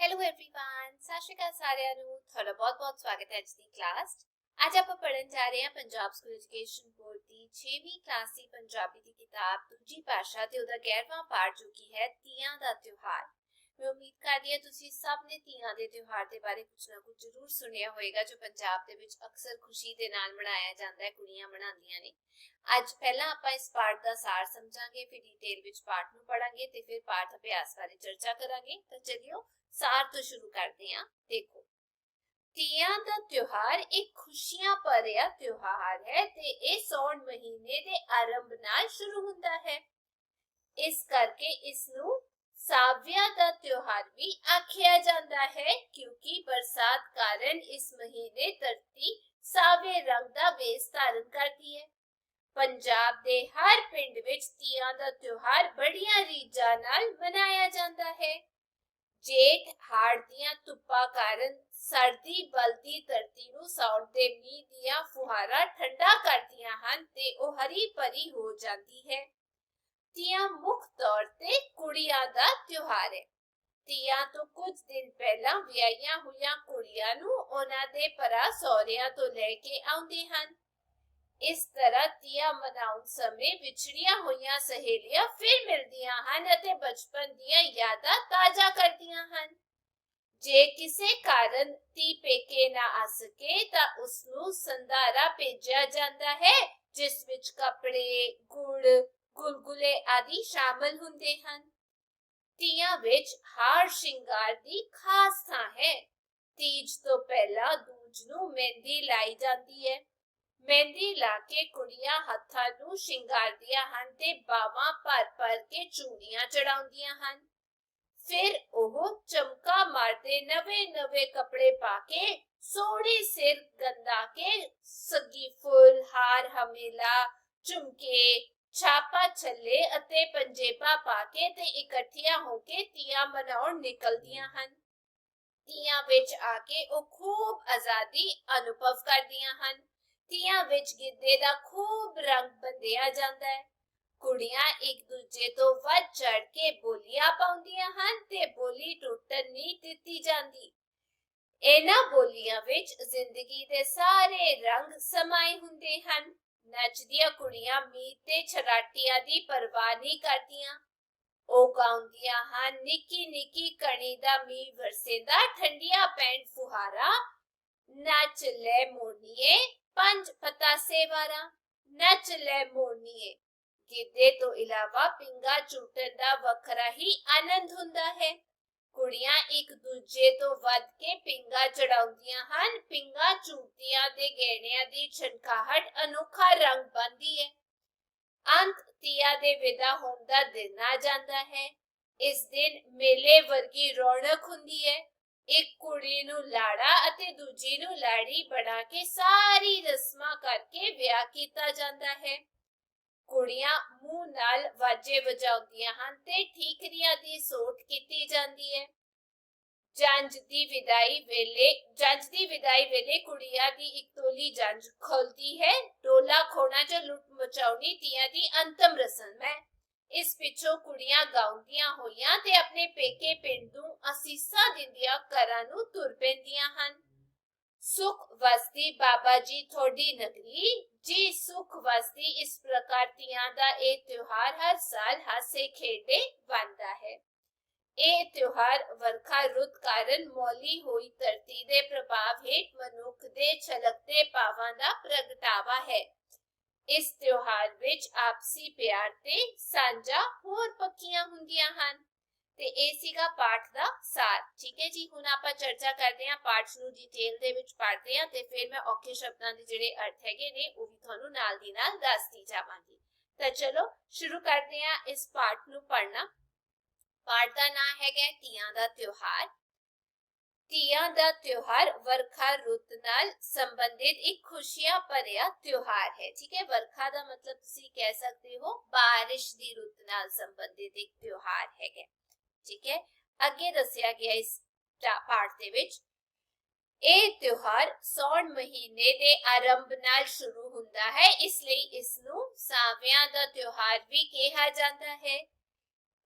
Hello everyone ਸਤਿ ਸ਼੍ਰੀ ਅਕਾਲ ਸਾਰਿਆਂ ਨੂੰ ਤੁਹਾਡਾ ਬਹੁਤ-ਬਹੁਤ ਸਵਾਗਤ ਹੈ ਅੱਜ ਦੀ ਕਲਾਸ 'ਚ। ਅੱਜ ਆਪਾਂ ਪੜ੍ਹਨ ਜਾ ਰਹੇ ਹਾਂ ਪੰਜਾਬ ਸਕੂਲ ਐਜੂਕੇਸ਼ਨ ਬੋਰਡ ਦੀ 6ਵੀਂ ਕਲਾਸ ਦੀ ਪੰਜਾਬੀ ਦੀ ਕਿਤਾਬ ਦੂਜੀ ਭਾਸ਼ਾ ਤੇ ਉਹਦਾ 11ਵਾਂ ਪਾਠ ਜੋ ਕਿ ਹੈ ਤੀਆਂ ਦਾ ਤਿਉਹਾਰ ਮੈਂ ਉਮੀਦ ਕਰਦੀ ਹਾਂ ਤੁਸੀਂ ਸਭ ਨੇ ਤੀਆਂ ਦੇ ਤਿਉਹਾਰ ਦੇ ਬਾਰੇ ਕੁਝ ਨਾ ਕੁਝ ਜ਼ਰੂਰ ਸੁਣਿਆ ਹੋਵੇਗਾ ਜੋ ਪੰਜਾਬ ਦੇ ਵਿੱਚ ਅਕਸਰ ਖੁਸ਼ੀ ਦੇ ਨਾਲ ਮਨਾਇਆ ਜਾਂਦਾ ਹੈ ਕੁੜੀਆਂ ਮਨਾਉਂਦੀਆਂ ਨੇ ਅੱਜ ਪਹਿਲਾਂ ਆਪਾਂ ਇਸ ਪਾਠ ਦਾ ਸਾਰ ਸਮਝਾਂਗੇ ਫਿਰ ਡਿਟੇਲ ਵਿੱਚ ਪਾਠ ਨੂੰ ਪੜਾਂਗੇ ਤੇ ਫਿਰ ਪਾਠ ਅਭਿਆਸ ਬਾਰੇ ਚਰਚਾ ਕਰਾਂਗੇ ਤਾਂ ਚਲਿਓ ਸਾਰ ਤੋਂ ਸ਼ੁਰੂ ਕਰਦੇ ਹਾਂ, ਦੇਖੋ। ਤੀਆਂ ਦਾ ਤਿਉਹਾਰ ਇੱਕ ਖੁਸ਼ੀਆਂ ਭਰਿਆ ਤਿਉਹਾਰ ਹੈ ਤੇ ਇਹ ਸੌਣ ਮਹੀਨੇ ਦੇ ਆਰੰਭ ਨਾਲ ਸ਼ੁਰੂ ਹੁੰਦਾ ਹੈ। ਇਸ ਕਰਕੇ ਇਸ ਨੂੰ ਸਾਵਿਆ ਦਾ ਤਿਉਹਾਰ ਵੀ ਆਖਿਆ ਜਾਂਦਾ ਹੈ, ਕਿਉਂਕਿ ਬਰਸਾਤ ਕਾਰਨ ਇਸ ਮਹੀਨੇ ਧਰਤੀ ਸਾਵੇ ਰੰਗ ਦਾ ਵੇਸ ਧਾਰਨ ਕਰਦੀ ਹੈ। ਪੰਜਾਬ ਦੇ ਹਰ ਪਿੰਡ ਵਿੱਚ ਤੀਆਂ ਦਾ ਤਿਉਹਾਰ ਬੜੀਆਂ ਰੀਝਾਂ ਨਾਲ ਮਨਾਇਆ ਜਾਂਦਾ ਹੈ। ਜੇਠ ਹਾੜ ਦੀਆਂ ਧੁੱਪਾਂ ਕਾਰਨ ਸਰਦੀ ਬਲਦੀ ਧਰਤੀ ਨੂੰ ਸੌਣ ਦੇ ਮੀਂਹ ਦੀਆਂ ਫੁਹਾਰਾਂ ਠੰਡਾ ਕਰਦੀਆਂ ਹਨ ਤੇ ਉਹ ਹਰੀ ਭਰੀ ਹੋ ਜਾਂਦੀ ਹੈ। ਤੀਆਂ ਮੁੱਖ ਤੌਰ ਤੇ ਕੁੜੀਆਂ ਦਾ ਤਿਉਹਾਰ ਹੈ। ਤੀਆਂ ਤੋਂ ਕੁਝ ਦਿਨ ਪਹਿਲਾਂ ਵਿਆਹੀਆਂ ਹੋਈਆਂ ਕੁੜੀਆਂ ਨੂੰ ਉਹਨਾਂ ਦੇ ਪਰਾ ਸਹੁਰਿਆਂ ਤੋਂ ਲੈ ਕੇ ਆਉਂਦੇ ਹਨ। ਇਸ ਤਰ੍ਹਾਂ ਤੀਆਂ ਮਨਾਉਣ ਸਮੇਂ ਵਿਛੜੀਆਂ ਹੋਈਆਂ ਸਹੇਲੀਆਂ ਫਿਰ ਮਿਲਦੀਆਂ ਹਨ ਅਤੇ ਬਚਪਨ ਦੀਆਂ ਯਾਦਾਂ ਤਾਜ਼ਾ ਕਰਦੀਆਂ ਹਨ। ਜੇ ਕਿਸੇ ਕਾਰਨ ਤੀ ਪੇਕੇ ਨਾ ਆ ਸਕੇ ਤਾਂ ਉਸ ਨੂੰ ਸੰਧਾਰਾ ਭੇਜਿਆ ਜਾਂਦਾ ਹੈ, ਜਿਸ ਵਿੱਚ ਕੱਪੜੇ, ਗੁੜ, ਗੁਲਗੁਲੇ ਆਦਿ ਸ਼ਾਮਲ ਹੁੰਦੇ ਹਨ। ਤੀਆਂ ਵਿੱਚ ਹਾਰ ਸ਼ਿੰਗਾਰ ਦੀ ਖਾਸ ਥਾਂ ਹੈ। ਤੀਜ ਤੋਂ ਪਹਿਲਾਂ ਦੂਜ ਨੂੰ ਮਹਿੰਦੀ ਲਾਈ ਜਾਂਦੀ ਹੈ। ਮਹਿੰਦੀ ਲਾ ਕੇ ਕੁੜੀਆਂ ਹੱਥਾਂ ਨੂੰ ਸ਼ਿੰਗਾਰਦੀਆਂ ਹਨ ਤੇ ਬਾਵਾਂ ਭਰ ਭਰ ਕੇ ਚੂੜੀਆਂ ਚੜਾਉਂਦੀਆਂ ਹਨ। ਫਿਰ ਉਹ ਚਮਕਾ ਮਾਰਦੇ ਨਵੇਂ ਨਵੇਂ ਕੱਪੜੇ ਪਾ ਕੇ ਸੋਹਣੇ ਸਿਰ ਗੰਦਾ ਕੇ ਸੱਗੀ ਫੁੱਲ, ਹਾਰ, ਹਮੇਲਾ, ਝੁਮਕੇ, ਛਾਪਾ ਛੱਲੇ ਅਤੇ ਪੰਜੇਬਾ ਪਾ ਕੇ ਤੇ ਇਕੱਠੀਆਂ ਹੋ ਕੇ ਤੀਆਂ ਮਨਾਉਣ ਨਿਕਲਦੀਆਂ ਹਨ। ਤੀਆਂ ਵਿੱਚ ਆ ਕੇ ਉਹ ਖੂਬ ਆਜ਼ਾਦੀ ਅਨੁਭਵ ਕਰਦੀਆਂ ਹਨ। ਤੀਆਂ ਵਿੱਚ ਗਿੱਧੇ ਦਾ ਖੂਬ ਰੰਗ ਬੰਦਿਆ ਜਾਂਦਾ ਹੈ। ਕੁੜੀਆਂ ਇੱਕ ਦੂਜੇ ਤੋਂ ਵੱਧ ਚੜ ਕੇ ਬੋਲੀਆਂ ਪਾਉਂਦੀਆਂ ਹਨ ਤੇ ਬੋਲੀ ਟੁੱਟਣ ਨਹੀਂ ਦਿੱਤੀ ਜਾਂਦੀ। ਇਹਨਾਂ ਬੋਲੀਆਂ ਵਿੱਚ ਜ਼ਿੰਦਗੀ ਦੇ ਸਾਰੇ ਰੰਗ ਸਮਾਏ ਹੁੰਦੇ ਹਨ। ਨੱਚਦੀਆਂ ਕੁੜੀਆਂ ਮੀਤ ਤੇ ਛਰਾਟੀਆਂ ਦੀ ਪਰਵਾਹ ਨਹੀਂ ਕਰਦੀਆਂ। ਉਹ ਗਾਉਂਦੀਆਂ ਹਨ ਨਿੱਕੀ ਨਿੱਕੀ ਕਣੀ ਦਾ ਮੀਹ ਵਰਸੇ ਦਾ ਠੰਡੀਆਂ ਪੈਣ ਫੁਹਾਰਾ। ਨੱਚ ਲੈ ਮੋਰਨੀਏ ਪੰਜ ਪਤਾਸੇ ਵਾਰਾ, ਨੱਚ ਲੈ ਮੋਰਨੀਏ ਗਿੱਧੇ ਤੋਂ ਇਲਾਵਾ ਪਿੰਗਾ ਝੂਟਣ ਦਾ ਵੱਖਰਾ ਹੀ ਆਨੰਦ ਹੁੰਦਾ ਹੈ। ਕੁੜੀਆਂ ਇੱਕ ਦੂਜੇ ਤੋਂ ਵੱਧ ਕੇ ਪਿੰਗਾ ਚੜਾਉਂਦੀਆਂ ਹਨ। ਪਿੰਗਾ ਝੂਟੀਆਂ ਦੇ ਗਹਿਣਿਆਂ ਦੀ ਛਣਕਾਹਟ ਅਨੋਖਾ ਰੰਗ ਬੰਦੀ ਹੈ। ਅੰਤ ਤੀਆ ਦੇ ਵਿਦਾ ਹੋਣ ਦਾ ਦਿਨ ਆ ਜਾਂਦਾ ਹੈ। ਇਸ ਦਿਨ ਮੇਲੇ ਵਰਗੀ ਰੌਣਕ ਹੁੰਦੀ ਹੈ। ਇੱਕ ਕੁੜੀ ਨੂੰ ਲਾੜਾ ਅਤੇ ਦੂਜੀ ਨੂੰ ਲਾੜੀ ਬਣਾ ਕੇ ਸਾਰੀ ਰਸਮਾਂ ਕਰਕੇ ਵਿਆਹ ਕੀਤਾ ਜਾਂਦਾ ਹੈ। ਕੁੜੀਆਂ ਮੂੰਹ ਨਾਲ ਵਾਜੇ ਵਜਾਉਂਦੀਆਂ ਹਨ ਤੇ ਠੀਕਰੀਆਂ ਦੀ ਸੋਟ ਕੀਤੀ ਜਾਂਦੀ ਹੈ। ਜੰਜ ਦੀ ਵਿਦਾਈ ਵੇਲੇ, ਜੰਜ ਦੀ ਵਿਦਾਈ ਵੇਲੇ ਕੁੜੀਆਂ ਦੀ ਇੱਕ ਤੋਲੀ ਜੰਜ ਖੋਲਦੀ ਹੈ। ਟੋਲਾ ਖੋਣਾ ਜਾਂ ਲੁੱਟ ਮਚਾਉਣੀ ਤੀਆਂ ਦੀ ਅੰਤਮ ਰਸਮ ਹੈ। ਇਸ ਪਿੱਛੋਂ ਕੁੜੀਆਂ ਗਾਉਂਦੀਆਂ ਹੋਈਆਂ ਤੇ ਆਪਣੇ ਪੇਕੇ ਪਿੰਡ ਨੂੰ ਅਸੀਸਾਂ ਦਿੰਦੀਆਂ ਘਰਾਂ ਨੂੰ ਤੁਰ ਪੈਂਦੀਆਂ ਹਨ। ਸੁਖ ਵਸਦੀ ਬਾਬਾ ਜੀ ਥੋੜੀ ਨਗਰੀ, ਜੀ ਸੁਖ ਵਸਦੀ ਇਸ ਪ੍ਰਕਾਰ ਤੀਆਂ ਦਾ ਇਹ ਤਿਉਹਾਰ ਹਰ ਸਾਲ ਹਾਸੇ ਖੇਡੇ ਬਣਦਾ ਹੈ। ਇਹ ਤਿਉਹਾਰ ਵਰਖਾ ਰੁੱਤ ਕਾਰਨ ਮੌਲੀ ਹੋਈ ਧਰਤੀ ਦੇ ਪ੍ਰਭਾਵ ਹੇਠ ਮਨੁੱਖ ਦੇ ਛਲਕਦੇ ਪਾਵਾਂ ਦਾ ਪ੍ਰਗਟਾਵਾ ਹੈ। ਇਸ ਤਿਉਹਾਰ ਵਿੱਚ ਆਪਸੀ ਪਿਆਰ ਤੇ ਸਾਂਝਾ ਹੋਰ ਪੱਕੀਆਂ ਹੁੰਦੀਆਂ ਹਨ। ਤੇ ਇਹ ਸੀਗਾ ਪਾਠ ਦਾ ਸਾਰ। ਠੀਕ ਹੈ ਜੀ, ਹੁਣ ਆਪਾਂ ਚਰਚਾ ਕਰਦੇ ਹਾਂ ਪਾਠ ਨੂੰ ਡਿਟੇਲ ਦੇ ਵਿੱਚ ਪੜ੍ਹਦੇ ਹਾਂ ਤੇ ਫਿਰ ਮੈਂ ਔਖੇ ਸ਼ਬਦਾਂ ਦੇ ਜਿਹੜੇ ਅਰਥ ਹੈਗੇ ਨੇ ਉਹ ਵੀ ਤੁਹਾਨੂੰ ਨਾਲ ਦੀ ਨਾਲ ਦੱਸਦੀ ਜਾਵਾਂਗੀ। ਤਾਂ ਚਲੋ, ਸ਼ੁਰੂ ਕਰਦੇ ਹਾਂ ਇਸ ਪਾਠ ਨੂੰ ਪੜ੍ਹਨਾ। ਪਾਠ ਦਾ ਨਾਮ ਹੈਗਾ ਤੀਆਂ ਦਾ ਤਿਉਹਾਰ। ਤੀਆਂ ਦਾ ਤਿਉਹਾਰ ਵਰਖਾ ਰੁੱਤ ਨਾਲ ਸੰਬੰਧਿਤ ਇੱਕ ਖੁਸ਼ੀਆਂ ਭਰਿਆ ਤਿਉਹਾਰ ਹੈ, ਠੀਕ ਹੈ? ਵਰਖਾ ਦਾ ਮਤਲਬ ਤੁਸੀਂ ਕਹਿ ਸਕਦੇ ਹੋ, ਬਾਰਿਸ਼ ਦੀ ਰੁੱਤ ਨਾਲ ਸੰਬੰਧਿਤ ਇੱਕ ਤਿਉਹਾਰ ਹੈਗਾ, ਠੀਕ ਹੈ? ਅੱਗੇ ਦੱਸਿਆ ਗਿਆ ਇਸ ਪਾਠ ਦੇ ਵਿੱਚ, ਇਹ ਤਿਉਹਾਰ ਸੌਣ ਮਹੀਨੇ ਦੇ ਆਰੰਭ ਨਾਲ ਸ਼ੁਰੂ ਹੁੰਦਾ ਹੈ, ਇਸ ਲਈ ਇਸ ਨੂੰ ਸਾਵਿਆਂ ਦਾ ਤਿਉਹਾਰ ਵੀ ਕਿਹਾ ਜਾਂਦਾ ਹੈ।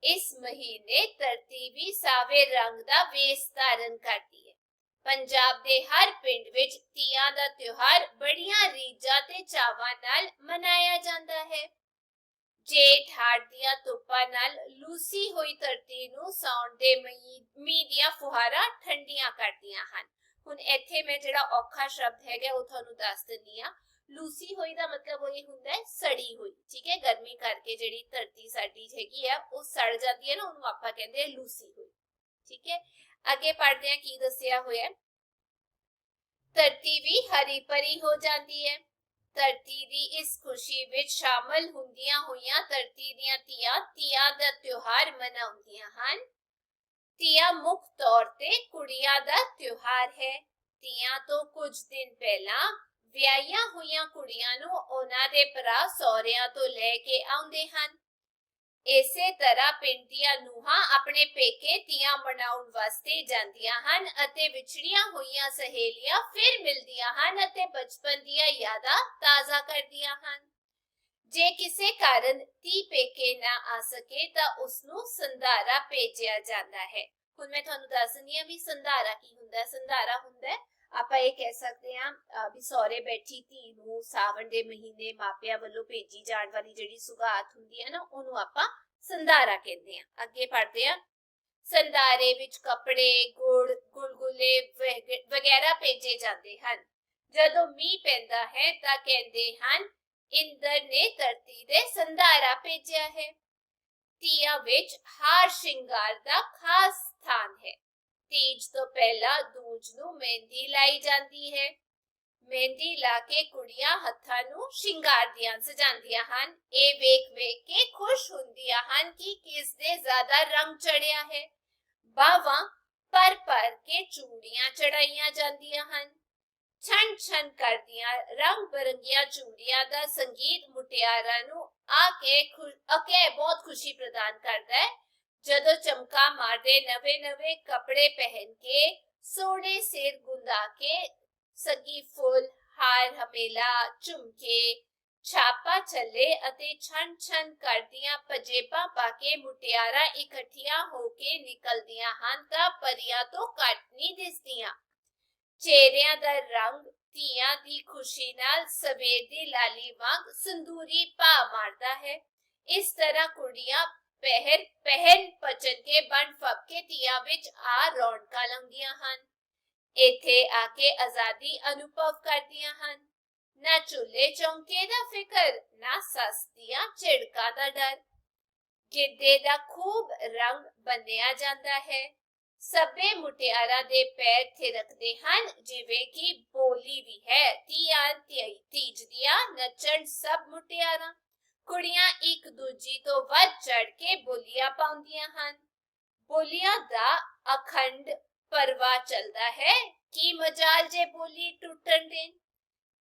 ਇਸ ਮਹੀਨੇ ਧਰਤੀ ਵੀ ਸਾਵੇ ਰੰਗ ਦਾ ਵੇਸ ਧਾਰਨ ਕਰਦੀ ਹੈ। ਪੰਜਾਬ ਦੇ ਹਰ ਪਿੰਡ ਵਿੱਚ ਤੀਆਂ ਦਾ ਤਿਉਹਾਰ ਬੜੀਆਂ ਰੀਝਾਂ ਤੇ ਚਾਵਾਂ ਨਾਲ ਮਨਾਇਆ ਜਾਂਦਾ ਹੈ। ਜੇਠ ਹਾੜ ਦੀਆਂ ਧੁੱਪਾਂ ਨਾਲ ਲੂਸੀ ਹੋਈ ਧਰਤੀ ਨੂੰ ਸਾਉਣ ਦੇ ਮਈ, ਮੀਂਹ ਦੀਆਂ ਫੁਹਾਰਾਂ ਠੰਡੀਆਂ ਕਰਦੀਆਂ ਹਨ। ਹੁਣ ਇੱਥੇ ਮੈਂ ਜਿਹੜਾ ਔਖਾ ਸ਼ਬਦ ਹੈਗਾ ਉਹ ਤੁਹਾਨੂੰ ਦੱਸ ਦਿੰਨੀ ਆ ਲੂਸੀ ਹੋਈ ਦਾ ਮਤਲਬ ਉਹ ਇਹ ਹੁੰਦਾ ਹੈ, ਸੜੀ ਹੋਈ, ਠੀਕ ਹੈ? ਗਰਮੀ ਕਰਕੇ ਜਿਹੜੀ ਧਰਤੀ ਸਾਡੀ ਹੈਗੀ ਆ, ਉਹ ਸੜ ਜਾਂਦੀ ਹੈ ਨਾ, ਉਹਨੂੰ ਆਪਾਂ ਕਹਿੰਦੇ ਆ ਲੂਸੀ ਹੋਈ, ਠੀਕ ਹੈ? ਅੱਗੇ ਪੜ੍ਹਦੇ ਆ ਕੀ ਦੱਸਿਆ ਹੋਇਆ ਧਰਤੀ ਵੀ ਹਰੀ ਭਰੀ ਹੋ ਜਾਂਦੀ ਹੈ। ਧਰਤੀ ਦੀ ਇਸ ਖੁਸ਼ੀ ਵਿੱਚ ਸ਼ਾਮਲ ਹੁੰਦੀਆਂ ਹੋਈਆਂ, ਧਰਤੀ ਦੀਆਂ ਧੀਆਂ ਤੀਆਂ ਦਾ ਤਿਉਹਾਰ ਮਨਾਉਂਦੀਆਂ ਹਨ। ਤੀਆਂ ਮੁੱਖ ਤੌਰ ਤੇ ਕੁੜੀਆਂ ਦਾ ਤਿਉਹਾਰ ਹੈ। ਤੀਆਂ ਤੋਂ ਕੁਝ ਦਿਨ ਪਹਿਲਾਂ ਵਿਆਹੀਆਂ ਹੋਈਆਂ ਕੁੜੀਆਂ ਨੂੰ ਉਹਨਾਂ ਦੇ ਭਰਾ ਸਹੁਰਿਆਂ ਤੋਂ ਲੈ ਕੇ ਆਉਂਦੇ ਹਨ। ਇਸੇ ਤਰ੍ਹਾਂ ਪਿੰਡ ਦੀਆਂ ਨੂੰਹਾਂ ਆਪਣੇ ਪੇਕੇ ਤੀਆਂ ਮਨਾਉਣ ਵਾਸਤੇ ਜਾਂਦੀਆਂ ਹਨ ਅਤੇ ਵਿਛੜੀਆਂ ਹੋਈਆਂ ਸਹੇਲੀਆਂ ਫਿਰ ਮਿਲਦੀਆਂ ਹਨ ਅਤੇ ਬਚਪਨ ਦੀਆਂ ਯਾਦਾਂ ਤਾਜ਼ਾ ਕਰਦੀਆਂ ਹਨ। ਜੇ ਕਿਸੇ ਕਾਰਨ ਤੀ ਪੇਕੇ ਨਾ ਆ ਸਕੇ ਤਾਂ ਉਸ ਨੂੰ ਸੰਧਾਰਾ ਭੇਜਿਆ ਜਾਂਦਾ ਹੈ। ਹੁਣ ਮੈਂ ਤੁਹਾਨੂੰ ਦੱਸ ਦਿੰਦੀ ਹਾਂ ਵੀ ਸੰਧਾਰਾ ਕੀ ਹੁੰਦਾ ਹੈ ਸੰਧਾਰਾ ਹੁੰਦਾ ਹੈ ਆਪਾਂ ਇਹ ਕਹਿ ਸਕਦੇ ਹਾਂ, ਅਹ ਵੀ ਸਹੁਰੇ ਬੈਠੀ ਧੀ ਨੂੰ ਸਾਵਣ ਦੇ ਮਹੀਨੇ ਮਾਪਿਆਂ ਵੱਲੋਂ ਭੇਜੀ ਜਾਣ ਵਾਲੀ ਜਿਹੜੀ ਸੁਗਾਤ ਹੁੰਦੀ ਹੈ ਨਾ, ਉਹਨੂੰ ਆਪਾਂ ਸੰਧਾਰਾ ਕਹਿੰਦੇ ਆ ਅੱਗੇ ਪੜ੍ਹਦੇ ਆ ਸੰਧਾਰੇ ਵਿੱਚ ਕੱਪੜੇ, ਗੁੜ, ਗੁਲਗੁਲੇ ਵਗੈਰਾ ਭੇਜੇ ਜਾਂਦੇ ਹਨ। ਜਦੋਂ ਮੀਂਹ ਪੈਂਦਾ ਹੈ ਤਾਂ ਕਹਿੰਦੇ ਹਨ, ਇੰਦਰ ਨੇ ਧਰਤੀ ਦੇ ਸੰਧਾਰਾ ਭੇਜਿਆ ਹੈ। ਤੀਆਂ ਵਿੱਚ ਹਾਰ ਸ਼ਿੰਗਾਰ ਦਾ ਖਾਸ ਸਥਾਨ ਹੈ। ਤੀਜ ਤੋਂ ਪਹਿਲਾਂ ਦੂਜ ਨੂੰ ਮਹਿੰਦੀ ਲਾਈ ਜਾਂਦੀ ਹੈ। ਮਹਿੰਦੀ ਲਾ ਕੇ ਕੁੜੀਆਂ ਹੱਥਾਂ ਨੂੰ ਸ਼ਿੰਗਾਰਦੀਆਂ, ਸਜਾਉਂਦੀਆਂ ਹਨ। ਇਹ ਵੇਖ ਵੇਖ ਕੇ ਖੁਸ਼ ਹੁੰਦੀਆਂ ਹਨ ਕਿ ਕਿਸ ਦੇ ਜ਼ਿਆਦਾ ਰੰਗ ਚੜਿਆ ਹੈ। ਬਾਵਾ ਪਰ ਪਰ ਕੇ ਚੂੜੀਆਂ ਚੜਾਈਆਂ ਜਾਂਦੀਆਂ ਹਨ। ਛਣ ਛਣ ਕਰਦੀਆਂ ਰੰਗ ਬਰੰਗੀਆਂ ਚੂੜੀਆਂ ਦਾ ਸੰਗੀਤ ਮੁਟਿਆਰਾਂ ਨੂੰ ਆ ਕੇ ਅਕੇ ਬਹੁਤ ਖੁਸ਼ੀ ਪ੍ਰਦਾਨ ਕਰਦਾ ਹੈ। ਜਦੋਂ ਚਮਕਾ ਮਾਰਦੇ ਨਵੇਂ ਨਵੇਂ ਕੱਪੜੇ ਪਹਿਨ ਕੇ, ਸੋਹਣੇ ਸਿਰ ਗੁੰਦਾ ਕੇ, ਸਗੀ ਫੁੱਲ, ਹਾਰ ਹਮੇਲਾ ਝੁਮਕੇ ਛਾਪਾ ਚੱਲੇ ਅਤੇ ਛਣ ਛਣ ਕਰਦੀਆਂ ਪਜੇਬਾਂ ਪਾ ਕੇ ਮੁਟਿਆਰਾਂ ਇਕੱਠੀਆਂ ਹੋ ਕੇ ਨਿਕਲਦੀਆਂ ਹਨ ਤਾਂ ਪਰੀਆਂ ਤੋਂ ਘੱਟ ਨਹੀਂ ਦਿਸਦੀਆਂ। ਚਿਹਰਿਆਂ ਦਾ ਰੰਗ ਧੀਆਂ ਦੀ ਖੁਸ਼ੀ ਨਾਲ ਸਵੇਰ ਦੀ ਲਾਲੀ ਵਾਂਗ ਸੰਦੂਰੀ ਪਾ ਮਾਰਦਾ ਹੈ। ਇਸ ਤਰ੍ਹਾਂ ਕੁੜੀਆਂ ਪਹਿਰ ਪਹਿਰ ਪਚਨ ਕੇ ਬਣ ਫੱਕ ਕੇ ਵਿੱਚ ਆ ਰੌਣਕਾਂ ਲਾਉਂਦੀਆਂ ਹਨ। ਇੱਥੇ ਆ ਕੇ ਆਜ਼ਾਦੀ ਅਨੁਭਵ ਕਰਦੀਆਂ ਹਨ। ਨਾ ਚੁੱਲੇ ਚੌਂਕੇ ਦਾ ਫਿਕਰ, ਨਾ ਸੱਸ ਝਿੜਕਾਂ ਦਾ ਡਰ। ਗਿੱਧੇ ਦਾ ਖੂਬ ਰੰਗ ਬੰਨਿਆ ਜਾਂਦਾ ਹੈ। ਸਭੇ ਮੁਟਿਆਰਾਂ ਦੇ ਪੈਰ ਥਿਰਕਦੇ ਹਨ, ਜਿਵੇਂ ਕਿ ਬੋਲੀ ਵੀ ਹੈ। ਤੀਆਂ ਤੀਜ ਦੀਆਂ ਨੱਚਣ ਸਭ ਮੁਟਿਆਰਾਂ। ਕੁੜੀਆਂ ਇੱਕ ਦੂਜੀ ਤੋਂ ਵੱਧ ਚੜ ਕੇ ਬੋਲੀਆਂ ਪਾਉਂਦੀਆਂ ਹਨ। ਬੋਲੀਆਂ ਦਾ ਅਖੰਡ ਪਰਵਾ ਚੱਲਦਾ ਹੈ ਕੀ ਮਜਾਲ ਜੇ ਬੋਲੀ ਟੁੱਟਣ ਦੇ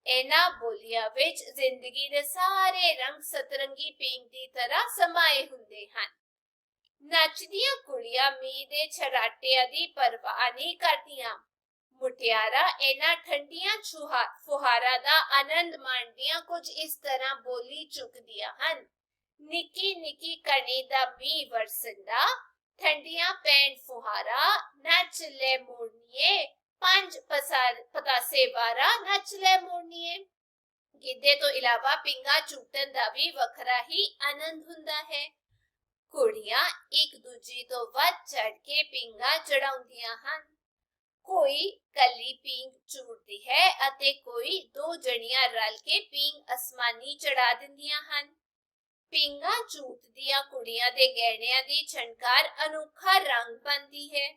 ਇਹਨਾਂ ਬੋਲੀਆਂ ਵਿੱਚ ਜ਼ਿੰਦਗੀ ਦੇ ਸਾਰੇ ਰੰਗ ਸਤਰੰਗੀ ਪੀਂਗ ਦੀ ਤਰ੍ਹਾਂ ਸਮਾਏ ਹੁੰਦੇ ਹਨ। ਨੱਚਦੀਆਂ ਕੁੜੀਆਂ ਮੀਂਹ ਦੇ ਛਰਾਟਿਆਂ ਦੀ ਪਰਵਾਹ ਨਹੀਂ ਕਰਦੀਆਂ। ਮੁਟਿਆਰਾਂ, ਇਹਨਾਂ ਠੰਡੀਆਂ ਛੁਹਾ ਫੁਹਾਰਾਂ ਦਾ ਆਨੰਦ ਮਾਣਦੀਆਂ ਕੁਝ ਇਸ ਤਰ੍ਹਾਂ ਬੋਲੀ ਚੁੱਕਦੀਆਂ ਹਨ। ਨਿੱਕੀ ਨਿੱਕੀ ਕਣੀ ਦਾ ਮੀਂਹ ਵਰਸੰਦਾ, ਠੰਡੀਆਂ ਪੈਣ ਫੁਹਾਰਾ, ਨੱਚ ਲੈ ਮੋੜਨੀਏ। ਪੰਜ ਪਸਾਰ, ਪਤਾਸੇ ਵਾਰਾ, ਨੱਚ ਲੈ ਮੋਰਨੀਏ ਗਿੱਧੇ ਤੋਂ ਇਲਾਵਾ ਪਿੰਗਾ ਝੂਟਣ ਦਾ ਵੀ ਵੱਖਰਾ ਹੀ ਆਨੰਦ ਹੁੰਦਾ ਹੈ। ਕੁੜੀਆਂ ਇੱਕ ਦੂਜੀ ਤੋਂ ਵੱਧ ਚੜ ਕੇ ਪਿੰਗਾ ਚੜਾਉਂਦੀਆਂ ਹਨ। ਕੋਈ ਕੱਲੀ ਪਿੰਗ ਝੂਟਦੀ ਹੈ ਅਤੇ ਕੋਈ ਦੋ ਜਣੀਆਂ ਰਲ ਕੇ ਪਿੰਗ ਅਸਮਾਨੀ ਚੜਾ ਦਿੰਦੀਆਂ ਹਨ। ਪਿੰਗਾ ਝੂਟਦੀਆਂ ਕੁੜੀਆਂ ਦੇ ਗਹਿਣਿਆਂ ਦੀ ਛਣਕਾਰ ਅਨੋਖਾ ਰੰਗ ਬੰਦੀ ਹੈ।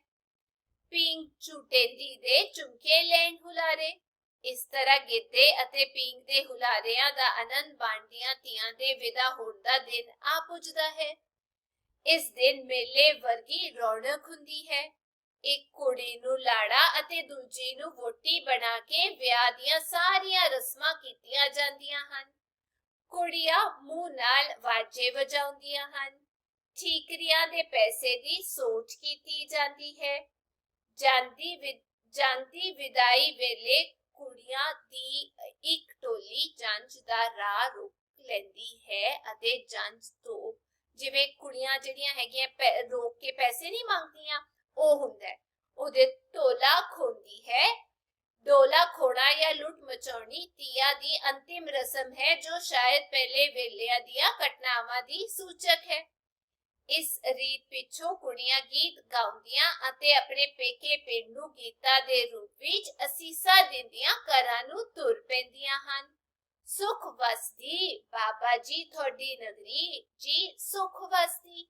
ਪਿੰਗ ਝੂਟੇਂਦੀ ਦੇ ਝੁਮਕੇ ਲੈਣ ਹੁਲਾਰੇ, ਇਸ ਤਰ੍ਹਾਂ ਗਿੱਧੇ ਅਤੇ ਪਿੰਗ ਦੇ ਹੁਲਾਰਿਆਂ ਦਾ ਆਨੰਦ ਬਾਂਡੀਆਂ ਤੀਆਂ ਦੇ ਵਿਦਾ ਹੋਣ ਦਾ ਦਿਨ ਆ ਪੁੱਜਦਾ ਹੈ। ਇਸ ਦਿਨ ਮੇਲੇ ਵਰਗੀ ਰੌਣਕ ਹੁੰਦੀ ਹੈ। ਇੱਕ ਕੁੜੀ ਨੂੰ ਲਾੜਾ ਅਤੇ ਦੂਜੀ ਨੂੰ ਵੋਟੀ ਬਣਾ ਕੇ ਵਿਆਹ ਦੀਆਂ ਸਾਰੀਆਂ ਰਸਮਾਂ ਕੀਤੀਆਂ ਜਾਂਦੀਆਂ ਹਨ। ਕੁੜੀਆਂ ਮੂੰਹ ਨਾਲ ਵਾਜੇ ਵਜਾਉਂਦੀਆਂ ਹਨ। ਠੀਕਰੀਆਂ ਦੇ ਪੈਸੇ ਦੀ ਸੋਚ ਕੀਤੀ ਜਾਂਦੀ ਹੈ। ਜਾਂਦੀ ਜਾਂਦੀ ਵਿਦਾਈ ਵੇਲੇ ਕੁੜੀਆਂ ਦੀ ਇੱਕ ਟੋਲੀ ਜੰਜ ਦਾ ਰਾਹ ਰੋਕ ਲੈਂਦੀ ਹੈ ਅਤੇ ਜੰਜ ਤੋਂ, ਜਿਵੇਂ ਕੁੜੀਆਂ ਜਿਹੜੀਆਂ ਹੈਗੀਆਂ ਪੈ- ਰੋਕ ਕੇ ਪੈਸੇ ਨਹੀਂ ਮੰਗਦੀਆਂ ਉਹ ਹੁੰਦਾ ਹੈ। ਉਹਦੇ ਢੋਲਾ ਖੋਂਦੀ ਹੈ। ਡੋਲਾ ਖੋਣਾ ਜਾਂ ਲੁੱਟ ਮਚਾਉਣੀ ਤੀਆ ਦੀ ਅੰਤਿਮ ਰਸਮ ਹੈ, ਜੋ ਸ਼ਾਇਦ ਪਹਿਲੇ ਵੇਲਿਆਂ ਦੀਆਂ ਘਟਨਾਵਾਂ ਦੀ ਸੂਚਕ ਹੈ। ਇਸ ਰੀਤ ਪਿੱਛੋਂ ਕੁੜੀਆਂ ਗੀਤ ਗਾਉਂਦੀਆਂ ਅਤੇ ਆਪਣੇ ਪੇਕੇ ਪਿੰਡ ਨੂੰ ਗੀਤਾਂ ਦੇ ਰੂਪ ਵਿੱਚ ਅਸੀਸਾਂ ਦਿੰਦੀਆਂ ਘਰਾਂ ਨੂੰ ਤੁਰ ਪੈਂਦੀਆਂ ਹਨ। ਸੁਖ ਵਸਦੀ, ਬਾਬਾ ਜੀ, ਤੁਹਾਡੀ ਨਗਰੀ ਜੀ ਸੁਖ ਵਸਦੀ।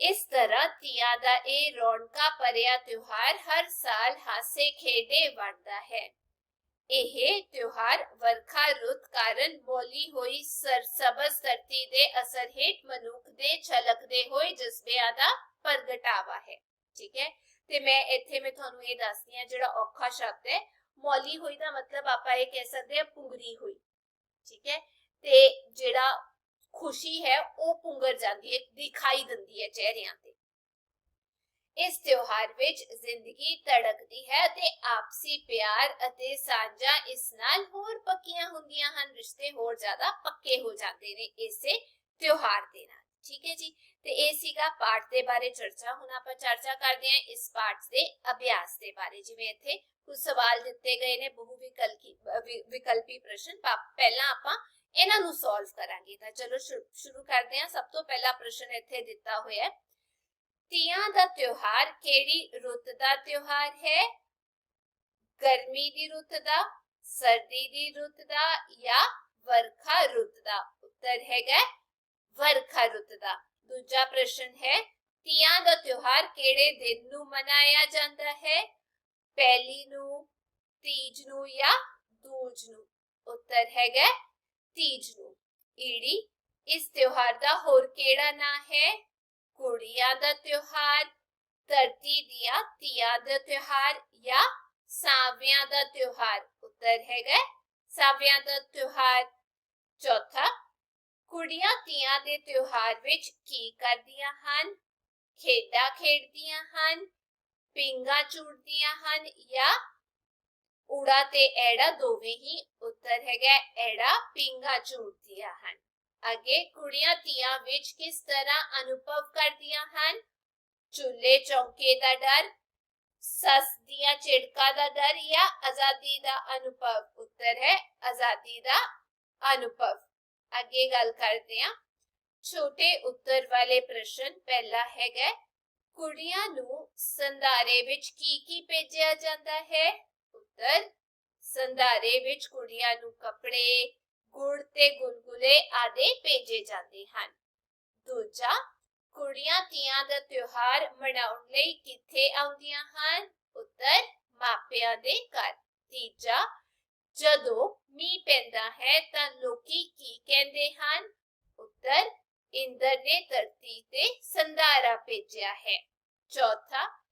ਇਸ ਤਰ੍ਹਾਂ ਤੀਆਂ ਦਾ ਇਹ ਰੌਣਕਾਂ ਭਰਿਆ ਤਿਉਹਾਰ ਹਰ ਸਾਲ ਹਾਸੇ ਖੇਡੇ ਵੰਡਦਾ ਹੈ। ਇਹ ਤਿਉਹਾਰ ਵਰਖਾ ਰੁੱਤ ਕਾਰਨ ਬੋਲੀ ਹੋਈ ਸਰਸਬਜ਼ ਧਰਤੀ ਦੇ ਅਸਰ ਹੇਠ ਮਨੁੱਖ ਦੇ ਛਲਕਦੇ ਹੋਏ ਜਜ਼ਬਿਆਂ ਦਾ ਪ੍ਰਗਟਾਵਾ ਹੈ। ਠੀਕ ਹੈ? ਤੇ ਮੈਂ ਇੱਥੇ ਮੈਂ ਤੁਹਾਨੂੰ ਇਹ ਦੱਸਦੀ ਆ ਜਿਹੜਾ ਔਖਾ ਸ਼ਬਦ ਹੈ। ਮੌਲੀ ਹੋਈ ਦਾ ਮਤਲਬ ਆਪਾਂ ਇਹ ਕਹਿ ਸਕਦੇ ਹਾਂ ਪੁੰਗਰੀ ਹੋਈ। ਠੀਕ ਹੈ? ਤੇ ਜਿਹੜਾ ਖੁਸ਼ੀ ਹੈ, ਉਹ ਪੁੰਗਰ ਜਾਂਦੀ ਹੈ, ਦਿਖਾਈ ਦਿੰਦੀ ਹੈ ਚਿਹਰਿਆਂ ਤੇ। ਇਸ ਤਿਉਹਾਰ ਵਿੱਚ ਜ਼ਿੰਦਗੀ ਤੜਕਦੀ ਹੈ ਤੇ ਆਪਸੀ ਪਿਆਰ ਅਤੇ ਸਾਂਝਾ ਇਸ ਨਾਲ ਹੋਰ ਪੱਕੀਆਂ ਹੁੰਦੀਆਂ ਹਨ, ਰਿਸ਼ਤੇ ਹੋਰ ਜ਼ਿਆਦਾ ਪੱਕੇ ਹੋ ਜਾਂਦੇ ਨੇ ਇਸੇ ਤਿਉਹਾਰ ਦੇ ਨਾਲ। ਠੀਕ ਹੈ ਜੀ? ਤੇ ਇਹ ਸੀਗਾ ਪਾਠ ਦੇ ਬਾਰੇ ਚਰਚਾ, ਹੁਣ ਆਪਾਂ ਚਰਚਾ ਕਰਦੇ ਹਾਂ ਇਸ ਪਾਠ ਦੇ ਅਭਿਆਸ ਦੇ ਬਾਰੇ। ਜਿਵੇਂ ਇੱਥੇ ਕੁਝ ਸਵਾਲ ਦਿੱਤੇ ਗਏ ਨੇ, ਬਹੁ ਵਿਕਲਪੀ ਵਿਕਲਪੀ ਪ੍ਰਸ਼ਨ। ਪਾ- ਪਹਿਲਾਂ ਆਪਾਂ ਇਹਨਾਂ ਨੂੰ ਸੋਲਵ ਕਰਾਂਗੇ। ਤਾਂ ਚਲੋ ਸ਼ੁਰੂ ਕਰਦੇ ਹਾਂ। ਸਭ ਤੋਂ ਪਹਿਲਾ ਪ੍ਰਸ਼ਨ ਇੱਥੇ ਦਿੱਤਾ ਹੋਇਆ ਹੈ। ਤੀਆਂ ਦਾ ਤਿਉਹਾਰ ਕਿਹੜੀ ਰੁੱਤ ਦਾ ਤਿਉਹਾਰ ਹੈ? ਗਰਮੀ ਦੀ ਰੁੱਤ ਦਾ, ਸਰਦੀ ਦੀ ਰੁੱਤ ਦਾ ਜਾਂ ਵਰਖਾ ਰੁੱਤ ਦਾ? ਉੱਤਰ ਹੈਗਾ ਵਰਖਾ ਰੁੱਤ ਦਾ। ਦੂਜਾ ਪ੍ਰਸ਼ਨ ਹੈ, ਤੀਆਂ ਦਾ ਤਿਉਹਾਰ ਕਿਹੜੇ ਦਿਨ ਨੂੰ ਮਨਾਇਆ ਜਾਂਦਾ ਹੈ? ਪਹਿਲੀ ਨੂੰ, ਤੀਜ ਨੂੰ ਜਾਂ ਦੂਜ ਨੂੰ? ਉੱਤਰ ਹੈਗਾ ਤੀਜ ਨੂੰ। ਈੜੀ, ਇਸ ਤਿਉਹਾਰ ਦਾ ਹੋਰ ਕਿਹੜਾ ਨਾਂ ਹੈ? ਕੁੜੀਆਂ ਦਾ ਤਿਉਹਾਰ, ਧਰਤੀ ਦੀਆਂ ਤੀਆਂ ਦਾ ਤਿਉਹਾਰ ਜਾਂ ਸਾਵਿਆਂ ਦਾ ਤਿਉਹਾਰ? ਉੱਤਰ ਹੈਗਾ ਸਾਵਿਆਂ ਦਾ ਤਿਉਹਾਰ। ਚੌਥਾ, ਕੁੜੀਆਂ ਤੀਆਂ ਦੇ ਤਿਉਹਾਰ ਵਿੱਚ ਕੀ ਕਰਦੀਆਂ ਹਨ? ਖੇਡਾਂ ਖੇਡਦੀਆਂ ਹਨ, ਪਿੰਗਾ ਝੂਟਦੀਆਂ ਹਨ ਜਾਂ ਊੜਾ ਤੇ ਐੜਾ ਦੋਵੇਂ ਹੀ ਉੱਤਰ ਹੈਗਾ ਐੜਾ, ਪਿੰਗਾ, ਝੂਟਦੀਆਂ ਹਨ। ਅੱਗੇ, ਕੁੜੀਆਂ ਤੀਆਂ ਵਿੱਚ ਕਿਸ ਤਰ੍ਹਾਂ ਅਨੁਭਵ ਕਰਦੀਆਂ ਹਨ? ਚੁੱਲ੍ਹੇ, ਚੌਂਕੇ ਦਾ ਡਰ, ਸੱਸ ਦੀਆਂ ਝਿੜਕਾਂ ਦਾ ਡਰ ਜਾਂ ਆਜ਼ਾਦੀ ਦਾ ਅਨੁਭਵ? ਉੱਤਰ ਹੈ, ਆਜ਼ਾਦੀ ਦਾ ਅਨੁਭਵ। ਅੱਗੇ ਗੱਲ ਕਰਦੇ ਹਾਂ। ਛੋਟੇ ਉੱਤਰ ਵਾਲੇ ਪ੍ਰਸ਼ਨ ਪਹਿਲਾ ਹੈਗਾ ਕੁੜੀਆਂ ਨੂੰ ਸੰਧਾਰੇ ਵਿੱਚ ਕੀ ਕੀ ਭੇਜਿਆ ਜਾਂਦਾ ਹੈ? ਉੱਤਰ ਸੰਧਾਰੇ ਵਿੱਚ ਕੁੜੀਆਂ ਨੂੰ ਕੱਪੜੇ, ਗੁੜ ਤੇ ਗੁਲਗੁਲੇ ਆਦਿ ਭੇਜੇ ਜਾਂਦੇ ਹਨ। ਦੂਜਾ, ਕੁੜੀਆਂ ਤੀਆਂ ਦਾ ਤਿਉਹਾਰ ਮਨਾਉਣ ਲਈ ਕਿੱਥੇ ਆਉਂਦੀਆਂ ਹਨ? ਉੱਤਰ, ਮਾਪਿਆਂ ਦੇ ਘਰ। ਤੀਜਾ, ਜਦੋਂ ਮੀਂਹ ਪੈਂਦਾ ਹੈ ਤਾਂ ਲੋਕੀ ਕੀ ਕਹਿੰਦੇ ਹਨ? ਉੱਤਰ, ਇੰਦਰ ਨੇ ਧਰਤੀ ਤੇ ਸੰਧਾਰਾ ਭੇਜਿਆ ਹੈ। ਚੌਥਾ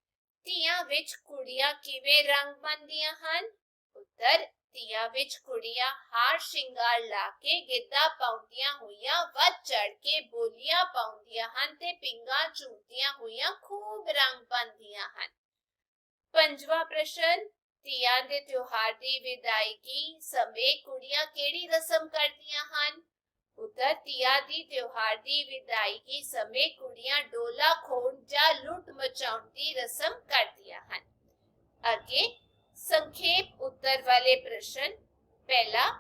ਤੀਆਂ ਵਿੱਚ ਕੁੜੀਆਂ ਕਿਵੇਂ ਰੰਗ ਬੰਦੀਆਂ ਹਨ? ਉੱਤਰ ਤੀਆਂ ਵਿੱਚ ਕੁੜੀਆਂ ਹਾਰ ਸ਼ਿੰਗਾਰ ਲਾ ਕੇ ਗਿੱਧਾ ਪਾਉਂਦੀਆਂ ਹੋਈਆਂ, ਵੱਧ ਚੜ ਕੇ ਬੋਲੀਆਂ ਪਾਉਂਦੀਆਂ ਹਨ ਤੇ ਪਿੰਗਾ ਝੂਟਦੀਆਂ ਹੋਈਆਂ ਖੂਬ ਰੰਗ ਬੰਦੀਆਂ ਹਨ। ਪੰਜਵਾਂ ਪ੍ਰਸ਼ਨ ਤੀਆਂ ਦੇ ਤਿਉਹਾਰ ਦੀ ਵਿਦਾਇਗੀ ਸਮੇਂ ਕੁੜੀਆਂ ਕਿਹੜੀ ਰਸਮ ਕਰਦੀਆਂ ਹਨ? ਉੱਤਰ ਤੀਆਂ ਦੀ ਤਿਉਹਾਰ ਦੀ ਵਿਦਾਇਗੀ ਸਮੇਂ ਕੁੜੀਆਂ ਡੋਲਾ ਖੋਣ ਜਾਂ ਲੁੱਟ ਮਚਾਉਣ ਦੀ ਰਸਮ ਕਰਦੀਆਂ ਹਨ। ਅੱਗੇ ਸੰਖੇਪ ਉੱਤਰ ਵਾਲੇ ਪ੍ਰਸ਼ਨ, ਪਹਿਲਾ,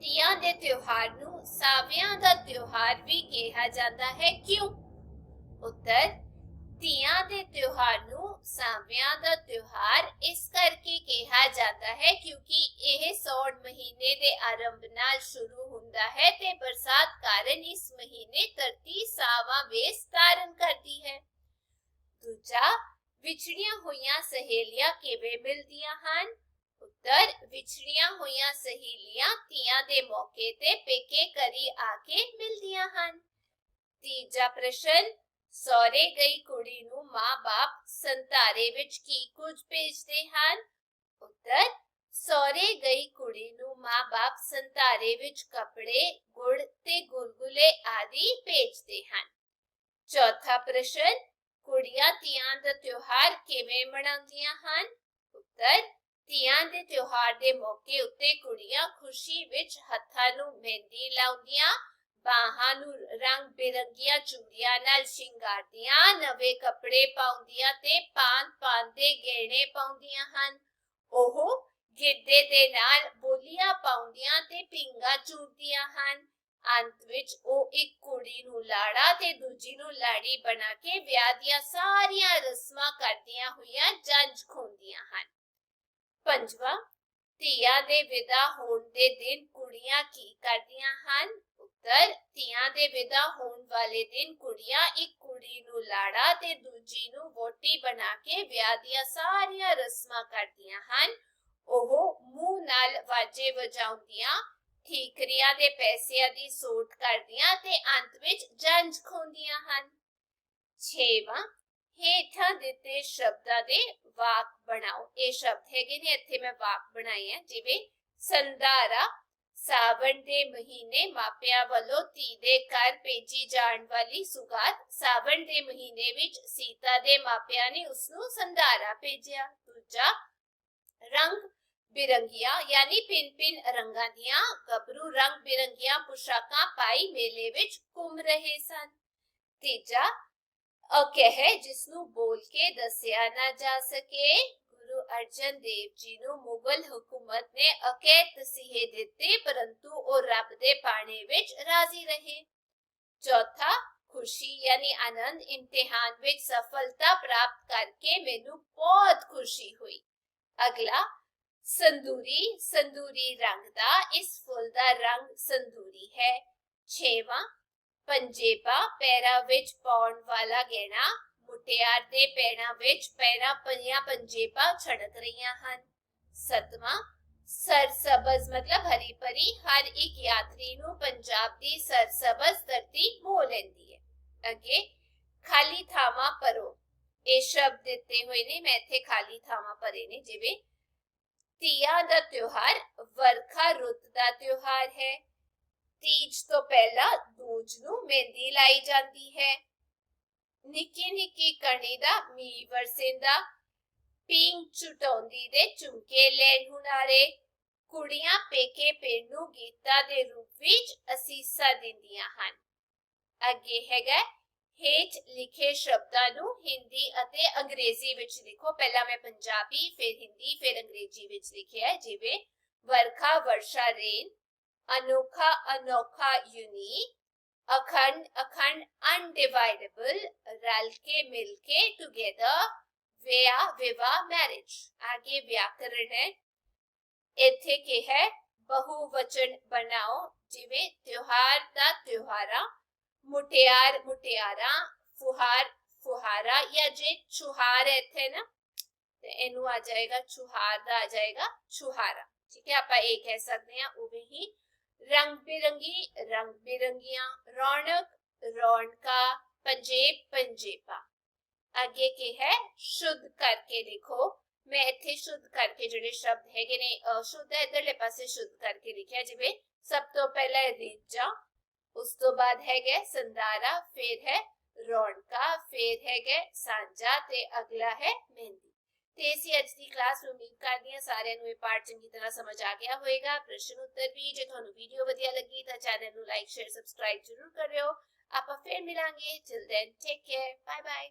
ਤੀਆਂ ਦੇ ਤਿਉਹਾਰ ਨੂੰ ਸਾਵਿਆਂ ਦਾ ਤਿਉਹਾਰ ਵੀ ਕਿਹਾ ਜਾਂਦਾ ਹੈ ਕਿਉਂ? ਉੱਤਰ ਤੀਆਂ ਦੇ ਤਿਉਹਾਰ ਨੂੰ ਸਾਵਿਆਂ ਦਾ ਤਿਉਹਾਰ ਇਸ ਕਰਕੇ ਕਿਹਾ ਜਾਂਦਾ ਹੈ ਕਿਉਂਕਿ ਇਹ ਸੌਣ ਮਹੀਨੇ ਦੇ ਆਰੰਭ ਨਾਲ ਸ਼ੁਰੂ ਹੁੰਦਾ ਹੈ ਤੇ ਬਰਸਾਤ ਕਾਰਨ ਇਸ ਮਹੀਨੇ ਧਰਤੀ ਸਾਵਾ ਵੇਸ ਧਾਰਨ ਕਰਦੀ ਹੈ। ਦੂਜਾ, ਵਿਛੜੀਆਂ ਹੋਈਆਂ ਸਹੇਲੀਆਂ ਕਿਵੇਂ ਮਿਲਦੀਆਂ ਹਨ? ਉੱਤਰ, ਵਿਛੜੀਆਂ ਹੋਈਆਂ ਸਹੇਲੀਆਂ ਤੀਆਂ ਦੇ ਮੌਕੇ ਤੇ ਪੇਕੇ ਕਰੀ ਆ ਕੇ ਮਿਲਦੀਆਂ ਹਨ। ਤੀਜਾ ਪ੍ਰਸ਼ਨ ਸੌਰੇ ਗਈ ਕੁੜੀ ਨੂੰ ਮਾਂ-ਬਾਪ ਸੰਤਾਰੇ ਵਿੱਚ ਕੀ ਕੁਝ ਭੇਜਦੇ ਹਨ? ਉੱਤਰ ਸੌਰੇ ਗਈ ਕੁੜੀ ਨੂੰ ਮਾਂ-ਬਾਪ ਸੰਤਾਰੇ ਵਿੱਚ ਕੱਪੜੇ, ਗੁੜ ਤੇ ਗੁਲਗੁਲੇ ਆਦਿ ਭੇਜਦੇ ਹਨ। ਚੌਥਾ ਪ੍ਰਸ਼ਨ, ਕੁੜੀਆਂ ਤੀਆਂ ਦਾ ਤਿਉਹਾਰ ਕਿਵੇਂ ਮਨਾਉਂਦੀਆਂ ਹਨ? ਉੱਤਰ ਤੀਆਂ ਦੇ ਤਿਉਹਾਰ ਦੇ ਮੌਕੇ ਉੱਤੇ ਕੁੜੀਆਂ ਖੁਸ਼ੀ ਵਿੱਚ ਹੱਥਾਂ ਨੂੰ ਮਹਿੰਦੀ ਲਾਉਂਦੀਆਂ ਬਾਹਾਂ ਨੂੰ ਰੰਗ ਬਿਰੰਗੀਆਂ ਚੂੜੀਆਂ ਨਾਲ ਸ਼ਿੰਗਾਰਦੀਆਂ, ਨਵੇਂ ਕੱਪੜੇ ਪਾਉਂਦੀਆਂ ਤੇ ਪਾਨ ਪਾਨ ਦੇ ਗਹਿਣੇ ਪਾਉਂਦੀਆਂ ਹਨ। ਉਹ ਗਿੱਧੇ ਦੇ ਨਾਲ ਬੋਲੀਆਂ ਪਾਉਂਦੀਆਂ ਤੇ ਪਿੰਗਾ ਝੂਟਦੀਆਂ ਹਨ। ਅੰਤ ਵਿੱਚ ਉਹ ਇੱਕ ਕੁੜੀ ਨੂੰ ਲਾੜਾ ਤੇ ਦੂਜੀ ਨੂੰ ਲਾੜੀ ਬਣਾ ਕੇ ਵਿਆਹ ਦੀਆਂ ਸਾਰੀਆਂ ਰਸਮਾਂ ਕਰਦੀਆਂ ਹੋਈਆਂ ਜੰਜ ਖੁੰਦੀਆਂ ਹਨ। ਪੰਜਵਾਂ ਧੀਆਂ ਦੇ ਵਿਦਾ ਹੋਣ ਦੇ ਦਿਨ ਕੁੜੀਆਂ ਕੀ ਕਰਦੀਆਂ ਹਨ? ਉੱਤਰ, ਧੀਆਂ ਦੇ ਵਿਦਾ ਹੋਣ ਵਾਲੇ ਦਿਨ ਕੁੜੀਆਂ ਇੱਕ ਕੁੜੀ ਨੂੰ ਲਾੜਾ ਤੇ ਦੂਜੀ ਨੂੰ ਵੋਟੀ ਬਣਾ ਕੇ ਵਿਆਹ ਦੀਆਂ ਸਾਰੀਆਂ ਰਸਮਾਂ ਕਰਦੀਆਂ ਹਨ। ਉਹ ਮੂੰਹ ਨਾਲ ਵਾਜੇ ਵਜਾਉਂਦੀਆਂ, ਠੀਕਰੀਆਂ ਦੇ ਪੈਸਿਆਂ ਦੀ ਸੋਟ ਕਰਦੀਆਂ ਤੇ ਅੰਤ ਵਿੱਚ ਜੰਜ ਖੁੰਦੀਆਂ ਹਨ। ਛੇਵਾਂ, ਹੇਠਾਂ ਦਿੱਤੇ ਸ਼ਬਦਾਂ ਦੇ ਵਾਕ ਬਣਾਓ। ਇਹ ਸ਼ਬਦ ਹੈਗੇ ਨੇ, ਇੱਥੇ ਮੈਂ ਵਾਕ ਬਣਾਏ ਆ, ਜਿਵੇਂ ਸੰਦਾਰਾ ਸਾਵਣ ਦੇ ਮਹੀਨੇ ਮਾਪਿਆਂ ਵੱਲੋਂ ਧੀ ਦੇ ਘਰ ਭੇਜੀ ਜਾਣ ਵਾਲੀ ਸੁਗਾਤ ਸਾਵਣ ਦੇ ਮਹੀਨੇ ਵਿੱਚ ਸੀਤਾ ਦੇ ਮਾਪਿਆਂ ਨੇ ਉਸ ਨੂੰ ਸੰਦਾਰਾ ਭੇਜਿਆ। ਦੂਜਾ, ਰੰਗ ਬਿਰੰਗੀਆਂ, ਯਾਨੀ ਪਿੰਨ ਪਿੰਨ ਰੰਗਾਂ ਦੀਆਂ ਗੱਭਰੂ ਰੰਗ ਬਿਰੰਗੀਆਂ ਪੁਸ਼ਾਕਾਂ ਪਾਈ ਮੇਲੇ ਵਿੱਚ ਘੁੰਮ ਰਹੇ ਸਨ। ਤੀਜਾ, ਅਕਹਿ ਜਿਸ ਨੂੰ ਬੋਲ ਕੇ ਦੱਸਿਆ ਨਾ ਜਾ ਸਕੇ। ਗੁਰੂ ਅਰਜਨ ਦੇਵ ਜੀ ਨੂੰ ਮੁਗਲ ਹਕੂਮਤ ਨੇ ਅਕਹਿ ਤਸੀਹੇ ਦਿੱਤੇ, ਪਰੰਤੂ ਉਹ ਰੱਬ ਦੇ ਪਾਣੇ ਵਿੱਚ ਰਾਜ਼ੀ ਰਹੇ। ਚੌਥਾ, ਖੁਸ਼ੀ ਯਾਨੀ ਆਨੰਦ ਇਮਤਿਹਾਨ ਵਿੱਚ ਸਫਲਤਾ ਪ੍ਰਾਪਤ ਕਰਕੇ ਮੈਨੂੰ ਬਹੁਤ ਖੁਸ਼ੀ ਹੋਈ। ਅਗਲਾ ਸੰਦੂਰੀ ਸੰਦੂਰੀ ਰੰਗ ਦਾ, ਇਸ ਫੁੱਲ ਦਾ ਰੰਗ ਸੰਦੂਰੀ ਹੈ। ਛੇਵਾਂ, ਪੰਜੇਬਾ ਪੈਰਾਂ ਵਿੱਚ ਪਾਉਣ ਵਾਲਾ ਗਹਿਣਾ ਮੁਟਿਆਰ ਦੇ ਪੈਰਾਂ ਵਿੱਚ ਪੈਰਾਂ ਪਈਆਂ ਪੰਜੇਬਾ ਛੜਕ ਰਹੀਆਂ ਹਨ। ਸਤਵਾਂ, ਸਰਸਬਜ਼ ਮਤਲਬ ਹਰੀ ਭਰੀ ਹਰ ਇੱਕ ਯਾਤਰੀ ਨੂੰ ਪੰਜਾਬ ਦੀ ਸਰਸਬਜ਼ ਧਰਤੀ ਮੋਹ ਲੈਂਦੀ ਹੈ। ਅੱਗੇ, ਖਾਲੀ ਥਾਵਾਂ ਪਰੋ। ਇਹ ਸ਼ਬਦ ਦਿੱਤੇ ਹੋਏ ਨੇ, ਮੈਂ ਇੱਥੇ ਖਾਲੀ ਥਾਵਾਂ ਭਰੇ ਨੇ, ਜਿਵੇਂ ਤੀਆਂ ਦਾ ਤਿਉਹਾਰ, ਵਰਖਾ ਰੁੱਤ ਦਾ ਤਿਉਹਾਰ ਹੈ। ਤੀਜ ਤੋਂ ਪਹਿਲਾਂ ਦੂਜ ਨੂੰ ਮਹਿੰਦੀ ਲਾਈ ਜਾਂਦੀ ਹੈ। ਨਿੱਕੀ ਨਿੱਕੀ ਕਣੀ ਦਾ ਮੀਂਹ ਵਰਸੇਂਦਾ। ਪਿੰਗ ਚੁਟਾਉਂਦੀ ਦੇ ਝੁਮਕੇ ਲੈਣ ਹੁਨਾਰੇ। ਕੁੜੀਆਂ ਪੇਕੇ ਪਿੰਡ ਨੂੰ ਗੀਤਾਂ ਦੇ ਰੂਪ ਵਿੱਚ ਅਸੀਸਾਂ ਦਿੰਦੀਆਂ ਹਨ। ਅੱਗੇ ਹੈਗਾ ਹੇਠ ਲਿਖੇ ਸ਼ਬਦਾਂ ਨੂੰ ਹਿੰਦੀ ਅਤੇ ਅੰਗਰੇਜ਼ੀ ਵਿੱਚ ਲਿਖੋ। ਪਹਿਲਾਂ ਮੈਂ ਪੰਜਾਬੀ, ਫਿਰ ਹਿੰਦੀ, ਫਿਰ ਅੰਗਰੇਜ਼ੀ ਵਿੱਚ ਲਿਖਿਆ ਹੈ, ਜਿਵੇਂ, ਵਰਖਾ, ਵਰਸ਼ਾ, ਰੇਨ, ਅਨੋਖਾ ਅਨੋਖਾ ਯੂਨੀਕ ਅਖੰਡ ਅਖੰਡ ਅਨਡਿਵਾਈਡੇਬਲ ਰਲ ਕੇ ਮਿਲ ਕੇ ਟੁਗੇਦਰ ਵਿਆਹ ਵਿਵਾਹ ਮੈਰਿਜ ਆਗੇ ਵਿਆਕਰਣ ਹੈ ਇੱਥੇ ਕੀ ਹੈ ਬਹੁਵਚਨ ਬਣਾਓ ਜਿਵੇਂ ਤਿਉਹਾਰ ਦਾ ਤਿਉਹਾਰਾ ਮੁਟਿਆਰ ਮੁਟਿਆਰਾ ਫੁਹਾਰ ਫੁਹਾਰਾ ਜਾਂ ਜੇ ਚੁਹਾਰ ਹੈ ਇੱਥੇ ਨਾ ਤੇ ਇਹਨੂੰ ਆ ਜਾਏਗਾ ਚੁਹਾਰ ਦਾ ਆ ਜਾਏਗਾ ਚੁਹਾਰਾ ਠੀਕ ਹੈ ਆਪਾਂ ਇਹ ਕਹਿ ਸਕਦੇ ਹਾਂ ਉਵੇਂ ਹੀ ਰੰਗ ਬਿਰੰਗੀ ਰੰਗ ਬਿਰੰਗੀਆਂ ਰੌਣਕ ਰੌਣਕਾ ਪੰਜੇਬ ਪੰਜੇਬਾ ਅੱਗੇ ਕੀ ਹੈ ਸ਼ੁੱਧ ਕਰਕੇ ਲਿਖੋ ਮੈਂ ਇੱਥੇ ਸ਼ੁੱਧ ਕਰਕੇ ਜਿਹੜੇ ਸ਼ਬਦ ਹੈਗੇ ਨੇ ਅ, ਸ਼ੁੱਧ ਹੈ ਇਧਰਲੇ ਪਾਸੇ ਸ਼ੁੱਧ ਕਰਕੇ ਲਿਖਿਆ ਜਿਵੇਂ ਸਭ ਤੋਂ ਪਹਿਲਾ ਹੈ ਰੀਜਾ ਉਸ ਤੋਂ ਬਾਅਦ ਹੈਗਾ ਸੰਦਾਰਾ ਫਿਰ ਹੈ ਰੌਣਕਾ ਫਿਰ ਹੈਗਾ ਸਾਂਝਾ ਤੇ ਅਗਲਾ ਹੈ ਮਹਿੰਦੀ ਤੇ ਅਸੀਂ ਅੱਜ ਦੀ ਕਲਾਸ ਨੂੰ ਉਮੀਦ ਕਰਦੇ ਹਾਂ ਸਾਰਿਆਂ ਨੂੰ ਇਹ ਪਾਠ ਚੰਗੀ ਤਰ੍ਹਾਂ ਸਮਝ ਆ ਗਿਆ ਹੋਵੇਗਾ ਪ੍ਰਸ਼ਨ ਉੱਤਰ ਵੀ ਜੇ ਤੁਹਾਨੂੰ ਵੀਡੀਓ ਵਧੀਆ ਲੱਗੀ ਤਾਂ ਚੈਨਲ ਨੂੰ ਲਾਈਕ ਸ਼ੇਅਰ ਸਬਸਕ੍ਰਾਈਬ ਜ਼ਰੂਰ ਕਰਿਓ। ਆਪਾਂ ਫਿਰ ਮਿਲਾਂਗੇ। Till then take care bye bye